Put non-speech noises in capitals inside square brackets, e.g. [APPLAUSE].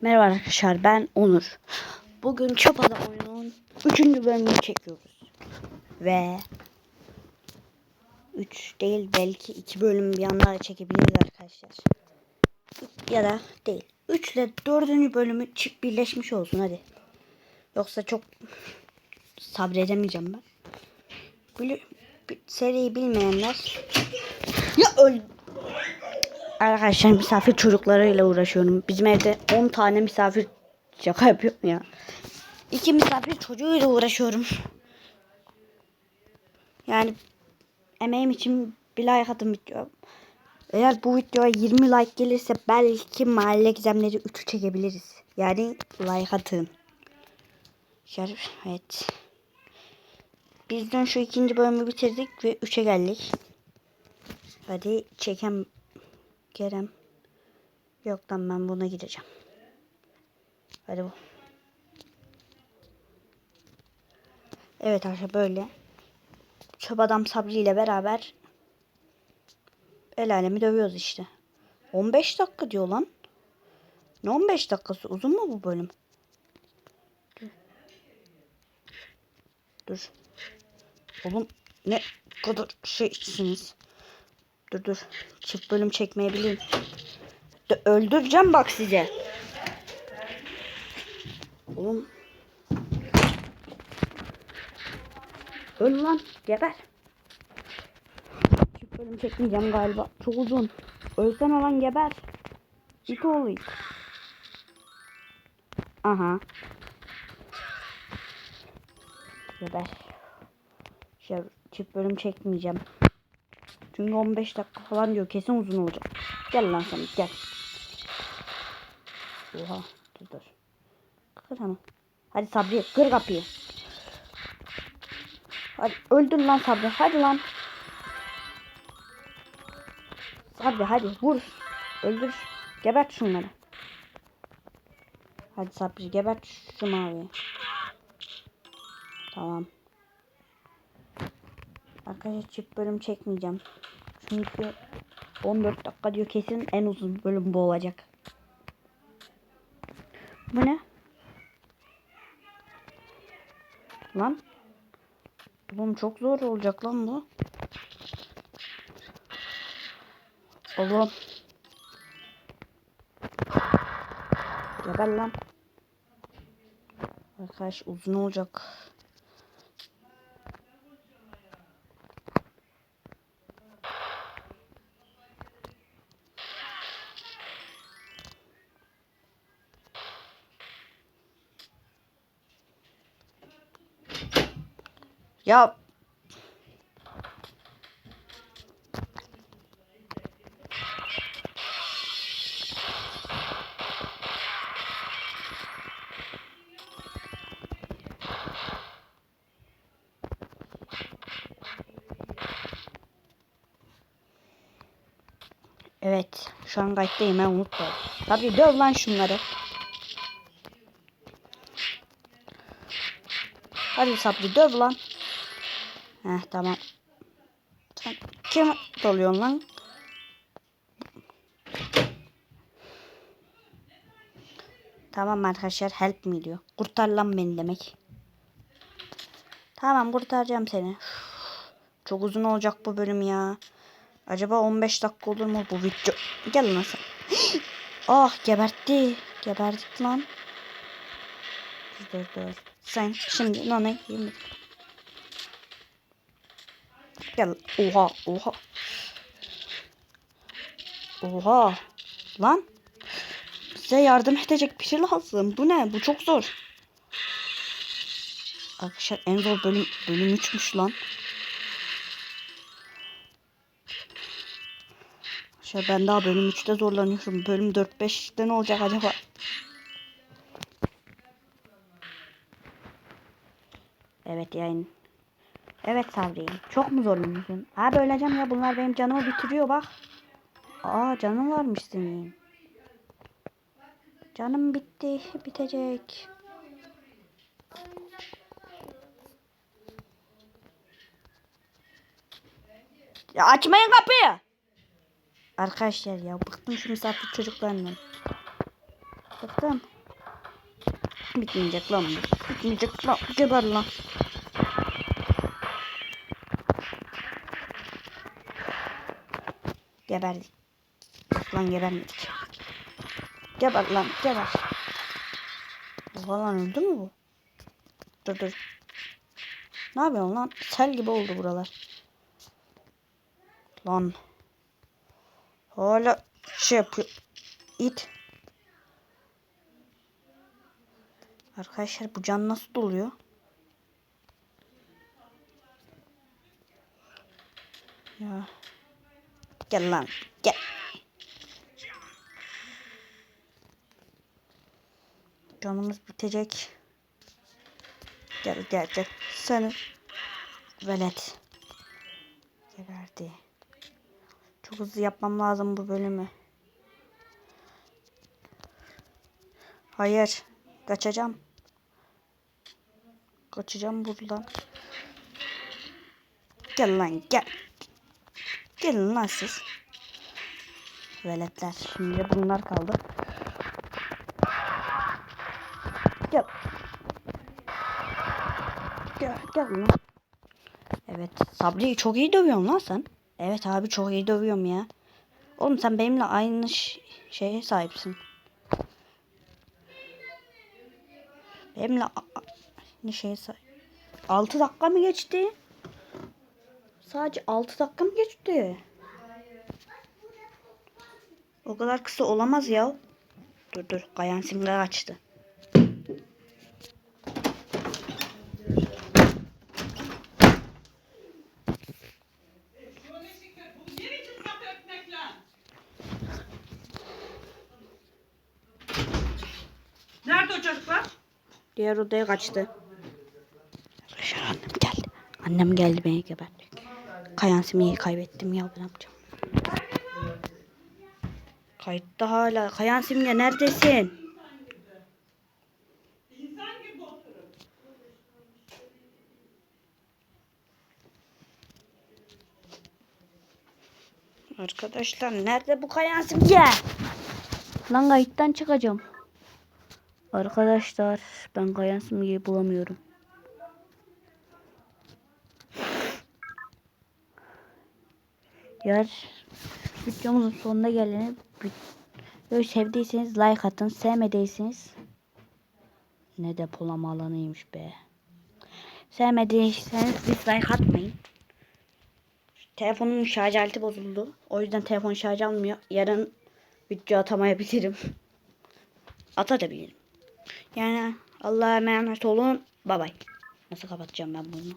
Merhaba arkadaşlar ben Onur. Bugün Çöp Adam oyunun 3. bölümünü çekiyoruz. Ve 3 değil belki 2 bölüm bir anda da çekebiliriz arkadaşlar. Ya da değil. 3 ile 4. bölümü çık birleşmiş olsun hadi. Yoksa çok sabredemeyeceğim ben. Böyle seriyi bilmeyenler ya öl Arkadaşlar misafir çocuklarıyla uğraşıyorum. Bizim evde 10 tane misafir şaka yapıyorum ya. İki misafir çocuğuyla uğraşıyorum. Yani emeğim için bir like atın video. Eğer bu videoya 20 like gelirse belki mahalle gizemleri 3'ü çekebiliriz. Yani like atın. Evet. Biz dün şu ikinci bölümü bitirdik ve 3'e geldik. Hadi çekem Kerem. Yok lan ben buna gideceğim. Hadi bu. Evet arkadaşlar böyle. Çöp adam Sabri ile beraber el alemi dövüyoruz işte. 15 dakika diyor lan. Ne 15 dakikası? Uzun mu bu bölüm? Dur. Oğlum ne kadar şeysiniz. Dur dur. Çift bölüm çekmeyebilirim. De öldüreceğim bak size. Oğlum. Öl lan. Geber. Çift bölüm çekmeyeceğim galiba. Çok uzun. Ölsene lan geber. İt oğlu. Aha. Geber. Şey, çift bölüm çekmeyeceğim. Çünkü 15 dakika falan diyor. Kesin uzun olacak. Gel lan sen gel. Oha dur dur. Kır onu. Hadi Sabri kır kapıyı. Hadi öldür lan Sabri. Hadi lan. Sabri hadi vur. Öldür. Gebert şunları. Hadi Sabri gebert şu maviyi. Tamam. Arkadaşlar çift bölüm çekmeyeceğim. Çünkü 14 dakika diyor kesin en uzun bölüm bu olacak. Bu ne? Lan. Oğlum çok zor olacak lan bu. Oğlum. Geber lan. Arkadaş uzun olacak. Ya Evet. Şu an kayıttayım ben unutma. Tabii döv lan şunları. Hadi Sabri döv lan. Heh tamam. Sen kim doluyorsun lan? Tamam arkadaşlar help me diyor. Kurtar lan beni demek. Tamam kurtaracağım seni. Çok uzun olacak bu bölüm ya. Acaba 15 dakika olur mu bu video? Gel lan sen. [GASPS] ah gebertti. Geberdik lan. Dur dur. Sen şimdi nane yemin. Gel. Oha oha. Oha. Lan. Bize yardım edecek bir şey lazım. Bu ne? Bu çok zor. Arkadaşlar en zor bölüm bölüm 3'müş lan. Arkadaşlar ben daha bölüm 3'te zorlanıyorum. Bölüm 4-5'te ne olacak acaba? Evet yayın. Evet Sabri. Çok mu zorlanıyorsun? Abi öleceğim ya bunlar benim canımı bitiriyor bak. Aa canım varmış senin. Canım bitti. Bitecek. Ya açmayın kapıyı. Arkadaşlar ya bıktım şu misafir çocuklarından. Baktım. Bitmeyecek lan bu. Bitmeyecek lan. Geber lan. Geberdik. Lan gebermedik. Geber lan geber. Oha lan öldü mü bu? Dur dur. Ne yapıyorsun lan? Sel gibi oldu buralar. Lan. Hala şey yapıyor. İt. Arkadaşlar bu can nasıl doluyor? Ya. Gel lan. Gel. Canımız bitecek. Gel gel gel. Seni. Velet. Geberdi. Çok hızlı yapmam lazım bu bölümü. Hayır. Kaçacağım. Kaçacağım buradan. Gel lan gel. Gelin lan siz. Veletler. Şimdi bunlar kaldı. Gel. Gel, gel lan. Evet. Sabri'yi çok iyi dövüyorsun lan sen. Evet abi çok iyi dövüyorum ya. Oğlum sen benimle aynı şeye sahipsin. Benimle aynı şeye sahip. 6 dakika mı geçti? Sadece 6 dakika mı geçti? O kadar kısa olamaz ya. Dur dur. Kayan simler açtı. Nerede o çocuklar? Diğer odaya kaçtı. Arkadaşlar annem geldi. Annem geldi beni gebertti. Kayan simyeyi kaybettim ya ne yapacağım? Kayıtta hala. Kayan simge neredesin? Arkadaşlar nerede bu kayan simge? Lan kayıttan çıkacağım. Arkadaşlar ben kayan simgeyi bulamıyorum. Yar videomuzun sonuna geleni Böyle sevdiyseniz like atın. Sevmediyseniz ne depolama alanıymış be. Sevmediyseniz dislike atmayın. Telefonun şarj aleti bozuldu. O yüzden telefon şarj almıyor. Yarın video atamayabilirim. [LAUGHS] Atabilirim. Yani Allah'a emanet olun. Bay bay. Nasıl kapatacağım ben bunu?